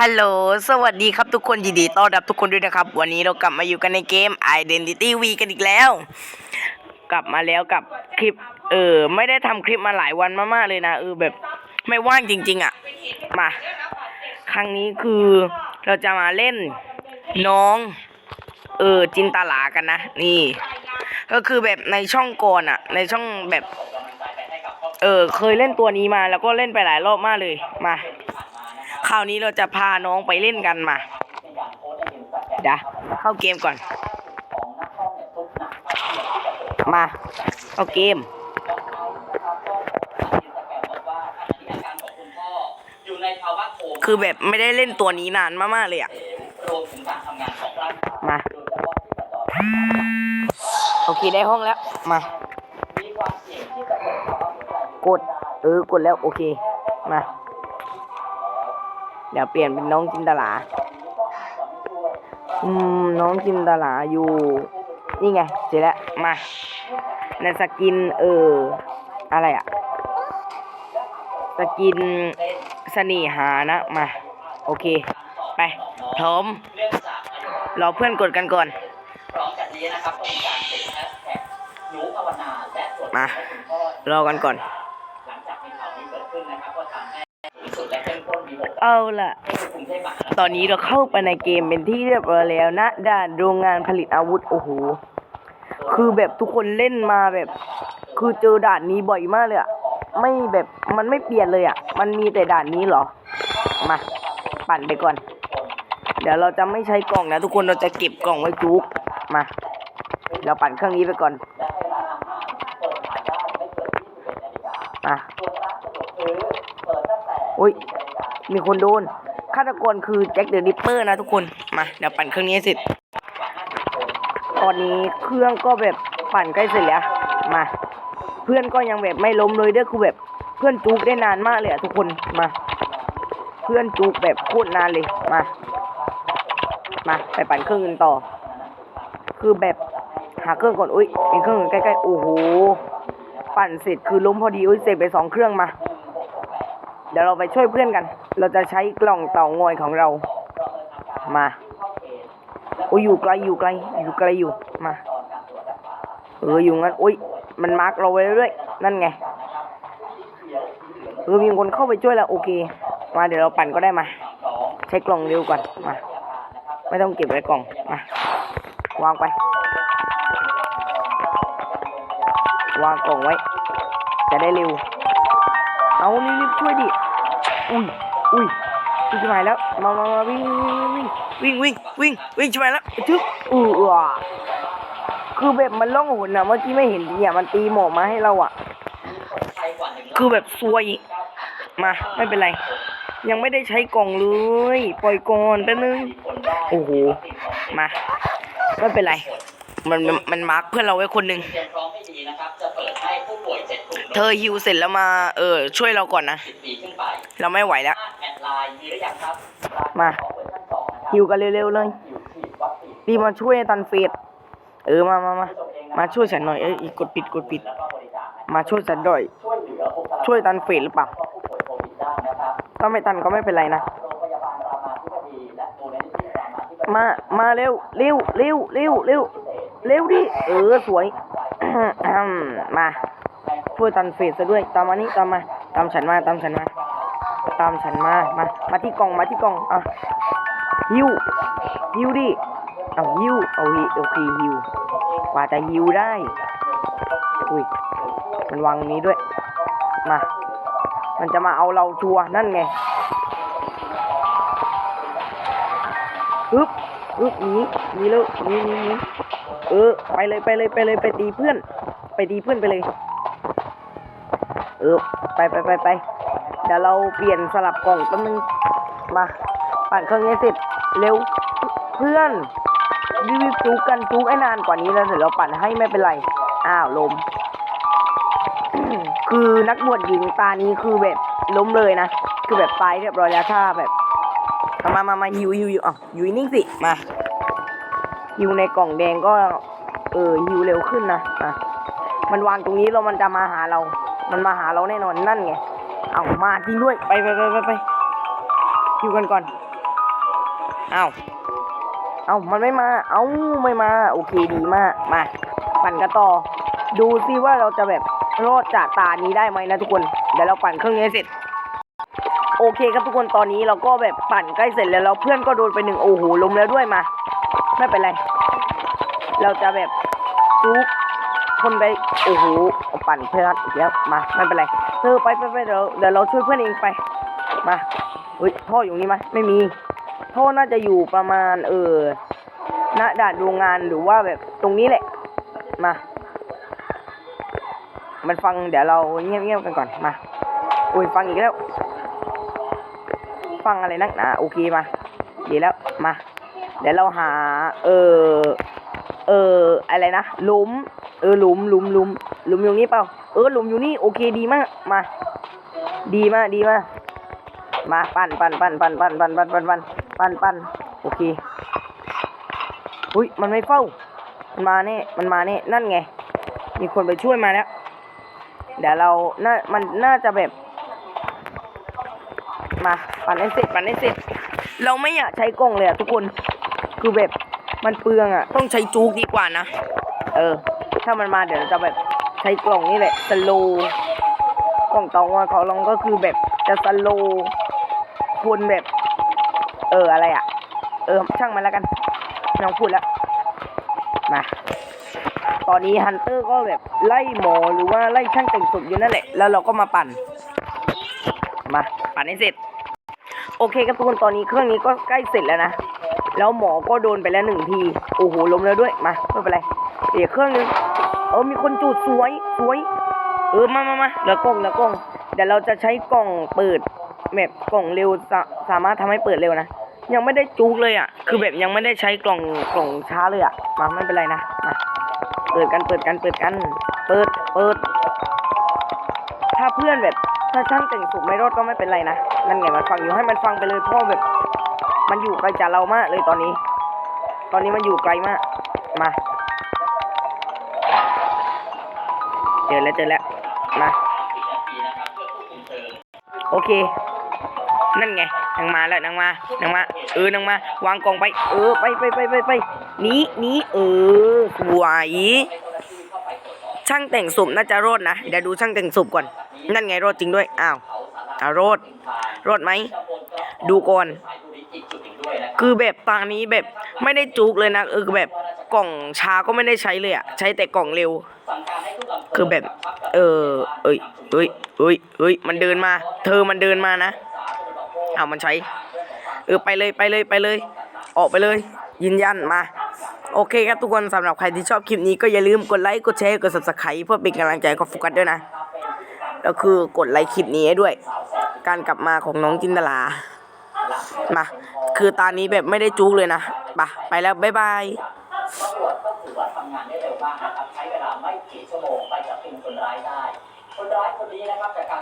ฮัลโหล สวัสดีครับทุกคนยินดีต้อนรับทุกคนด้วยนะครับ วันนี้เรากลับมาอยู่กันในเกม Identity V กันอีกแล้ว กลับมาแล้วกับคลิป เออ ไม่ได้ทำคลิปมาหลายวันมากๆเลยนะ เออแบบไม่ว่างจริง ๆ อะ มา ครั้งนี้คือเราจะมาเล่นน้อง เออ จินตลากันนะ นี่ ก็คือแบบในช่องก่อนอะ ในช่องแบบ เออ เคยเล่นตัวนี้มาแล้วก็เล่นไปหลายรอบมากเลย มา คราวนี้เราจะพาน้องไปเล่นกันมาเดี๋ยวเข้าเกมก่อน มาเข้าเกม คือแบบไม่ได้เล่นตัวนี้นานมากๆเลยอะมา โอเคได้ห้องแล้ว มากด เออกดแล้ว โอเค มา เดี๋ยวเปลี่ยนเป็นน้องจินตลา อืม น้องจินตลาอยู่ นี่ไงเสร็จแล้วมา ในสกิน เออ อะไรอะสกินเสน่หานะ มา โอเค ไปพร้อมรอเพื่อนกดกันก่อนพร้อกันนี้น เอาล่ะ ตอนนี้เราเข้าไปในเกมเป็นที่เรียบร้อยแล้วนะด่านโรงงานผลิตอาวุธโอ้โหคือแบบทุกคนเล่นมาแบบ คือเจอด่านนี้บ่อยมากเลยอะไม่แบบมันไม่เปลี่ยนเลยอะมันมีแต่ด่านนี้เหรอ มาปั่นไปก่อน เดี๋ยวเราจะไม่ใช้กล่องนะทุกคนเราจะเก็บกล่องไว้จุกมา เราปั่นเครื่องนี้ไปก่อนมาอุ้ย มีคนโดนฆาตกรคือแจ็คเดอะริปเปอร์นะทุกคน มาเดี๋ยวปั่นเครื่องนี้เสร็จ ตอนนี้เครื่องก็แบบปั่นใกล้เสร็จแล้ว มา เพื่อนก็ยังแบบไม่ล้มเลยเด้อคือแบบเพื่อนจุกได้นานมากเลยอะทุกคนมา เพื่อนจุกแบบโคตรนานเลยมา มาไปปั่นเครื่องอื่นต่อ คือแบบหาเครื่องก่อนอุ้ยมีเครื่องอื่นใกล้ๆโอ้โหปั่นเสร็จคือล้มพอดีอุ้ยเสร็จไปสองเครื่องมา เดี๋ยวเราไปช่วยเพื่อนกัน เราจะใช้กล่องเต่างอยของเรา มาโอ้ยอยู่ไกลอยู่ไกล อยู่ไกลอยู่ มา เอออยู่งั้น อุ้ย มันมาร์กเราไว้เรื่อยๆนั่นไง เออมีคนเข้าไปช่วยแล้วโอเค มาเดี๋ยวเราปั่นก็ได้มา ใช้กล่องเร็วก่อน มา ไม่ต้องเก็บไว้กล่อง มา วางไป วางกล่องไว้ จะได้เร็ว เอารีบๆช่วยดิ อุ้ย อุ้ยวิ่งชิบหายแล้ว มามามาวิ่งวิ่งวิ่งวิ่งวิ่งวิ่งชิบหายแล้วชึบอืออะคือแบบมันล่องหนอะเมื่อกี้ไม่เห็นเนี่ยมันตีหมอกมาให้เราอะใครกว่าหนึ่งคือแบบซวย มาไม่เป็นไร ยังไม่ได้ใช้กล่องเลย ปล่อยก่อนแป๊บนึง โอ้โห มา ไม่เป็นไร มันมันมันมาร์กเพื่อนเราไว้คนหนึ่ง เจ็ดกลุ่มเธอฮิวเสร็จแล้วมาเออช่วยเราก่อนนะสิบปีขึ้นไปเราไม่ไหวแล้วแอดไลน์มีหรือยังครับมาของเวอร์ชันสองนะครับฮิวกันเร็วๆเลยอยู่ฉีดวัคซีนรีบมาช่วยตันเฟสเออมามามามาช่วยฉันหน่อยเอ้ยอีกกดปิดกดปิดแล้วก็บริจาคนะมาช่วยฉันหน่อย ช่วยเหลือบุคลากรช่วยตันเฟสหรือเปล่าผู้ป่วยโควิดได้นะครับถ้าไม่ตันก็ไม่เป็นไรนะโรงพยาบาลรามาธิบดีและมูลนิธิรามาธิบดีมา มาเร็วเร็วเร็วเร็วเร็วเร็วดิ เออสวยอืมมา ช่วยตันเฟสซะด้วย ตามมานี่ตามมา ตามฉันมา ตามฉันมา ตามฉันมา มา มาที่กล่อง มาที่กล่อง อะฮิวฮิวดิ เอาฮิวเอาฮิโอเคฮิว กว่าจะฮิวได้ อุ้ย มันวางนี้ด้วย มา มันจะมาเอาเราชัวนั่นไงอึ๊บอึ๊บนีหนีแล้วนีหนีหนีเออ ไปเลย ไปเลย ไปเลย ไปตีเพื่อน ไปตีเพื่อนไปเลย ออไปไปไปไปเดี๋ยวเราเปลี่ยนสลับกล่องแป๊บนึงมาปั่นเครื่องนี้เสร็จเร็วเพื่อนรีบจุกกันจุกให้นานกว่านี้แล้วเดี๋ยวเราปั่นให้ไม่เป็นไร อ้าวลม คือนักบวชหญิงตานี้คือแบบล้มเลยนะคือแบบตายเรียบร้อยแล้วถ้าแบบมามามาฮิวฮิวฮิวอะอยู่นิ่งสิมาฮิวในกล่องแดงก็ เออฮิวเร็วขึ้นนะอะมันวางตรงนี้แล้วมันจะมาหาเรา มันมาหาเราแน่นอนนั่นไง เอามาจริงด้วย ไปไปไปไปไปฮิวกันก่อน เอ้าเอ้ามันไม่มา เอ้าไม่มา โอเคดีมาก มา ปั่นกันต่อ ดูซิว่าเราจะแบบรอดจากตานี้ได้ไหมนะทุกคน เดี๋ยวเราปั่นเครื่องนี้เสร็จ โอเคครับทุกคนตอนนี้เราก็แบบปั่นใกล้เสร็จแล้วแล้วเพื่อนก็โดนไปหนึ่งโอ้โหล้มแล้วด้วยมา ไม่เป็นไร เราจะแบบจุก คนไปโอ้โหเอาปั่นเพื่อนอีกแล้วมาไม่เป็นไรเธอไปไปไปเดี๋ยวเดี๋ยวเราช่วยเพื่อนเองไปมาเฮ้ยท่ออยู่นี่ไหมไม่มีท่อน่าจะอยู่ประมาณเออณด่านดูงงานหรือว่าแบบตรงนี้แหละมา มันฟังเดี๋ยวเราเงียบๆกันก่อนมาโอ้ยฟังอีกแล้ว ฟังอะไรนักหนาโอเคมาดีแล้วมา เดี๋ยวเราหา เออเอออะไรนะ ลุม เออหลุมหลุมหลุมหลุมอยู่นี่เปล่า เออหลุมอยู่นี่โอเคดีมากมา ดีมากดีมากมาปั่นปั่นปั่นปั่นปั่นปั่นปั่นปั่นปั่นปั่นปั่นโอเคอุ้ยมันไม่เฝ้า มันมาเนี่ยมันมาเนี่ยนั่นไง มีคนไปช่วยมาแล้วเดี๋ยวเราน่ามันน่าจะแบบ มาปั่นให้เสร็จปั่นให้เสร็จ เราไม่อยากใช้กล้องเลยอะทุกคนคือแบบมันเปลืองอะต้องใช้จูกดีกว่านะ เออ ถ้ามันมาเดี๋ยวเราจะแบบใช้กล่องนี่แหละสโลกล่องตองว่าเขาลองก็คือแบบจะสโลคนแบบ เอออะไรอะเออช่างมันแล้วกันไม่ต้องพูดแล้วมาตอนนี้ฮันเตอร์ก็แบบไล่หมอหรือว่าไล่ช่างแต่งศพอยู่นั่นแหละ แล้วเราก็มาปั่น มา ปั่นให้เสร็จ โอเคครับทุกคน ตอนนี้เครื่องนี้ก็ใกล้เสร็จแล้วนะ แล้วหมอก็โดนไปแล้วหนึ่งที โอ้โหล้มแล้วด้วย มาไม่เป็นไร เดี๋ยเครื่องนึงเออมีคนจูดสวยสวย เออมามามาเหลือกล้องเหลือกล้องเดี๋ยวเราจะใช้กล่องเปิดแบบกล่องเร็วสาสามารถทำให้เปิดเร็วนะยังไม่ได้จูกเลยอะ คือแบบยังไม่ได้ใช้กล่องกล่องช้าเลยอะมาไม่เป็นไรนะมาเปิดกันเปิดกันเปิดกัน เปิดเปิด ถ้าเพื่อนแบบถ้าช่างแต่งสุกไม่รอดก็ไม่เป็นไรนะนั่นไงมันฟังอยู่ให้มันฟังไปเลยเพราะแบบ มันอยู่ไกลจากเรามากเลยตอนนี้ ตอนนี้มันอยู่ไกลมาก เจอแล้วเจอแล้วมาโอเค นั่นไงนางมาแล้วนางมานางมา เออนางมา วางกล่องไป เออไปไปไปไปไปหนีหนีเออสวยช่างแต่งศพน่าจะรอดนะเดี๋ยวดูช่างแต่งศพก่อน นั่นไงรอดจริงด้วยอ้าวอารอดรอดไหมดูก่อน คือแบบตางนี้แบบไม่ได้จุกเลยนะเออแบบกล่องช้าก็ไม่ได้ใช้เลยอะใช้แต่กล่องเร็ว คือแบบ เออเอ้ยเอ้ยเอ้ยเอ้ยมันเดินมา เธอมันเดินมานะอ้าวมันใช้ เออไปเลยไปเลยไปเลย ออกไปเลย ยืนยันมาโอเคครับทุกคนสำหรับใครที่ชอบคลิปนี้ก็อย่าลืมกดไลค์กดแชร์กด subscribe เพื่อเป็นกำลังใจกับโฟกัสด้วยนะแล้วคือกดไลค์คลิปนี้ด้วย การกลับมาของน้องจินตลามา คือตอนนี้แบบไม่ได้จุกเลยนะไปไปแล้ว บ๊ายบายตำรวจก็ถือว่าทำงานได้เร็วมากนะครับ ใช้เวลาไม่กี่ชั่วโมงไปจับกลุ่มคนร้ายได้ คนร้ายคนนี้นะครับจากการ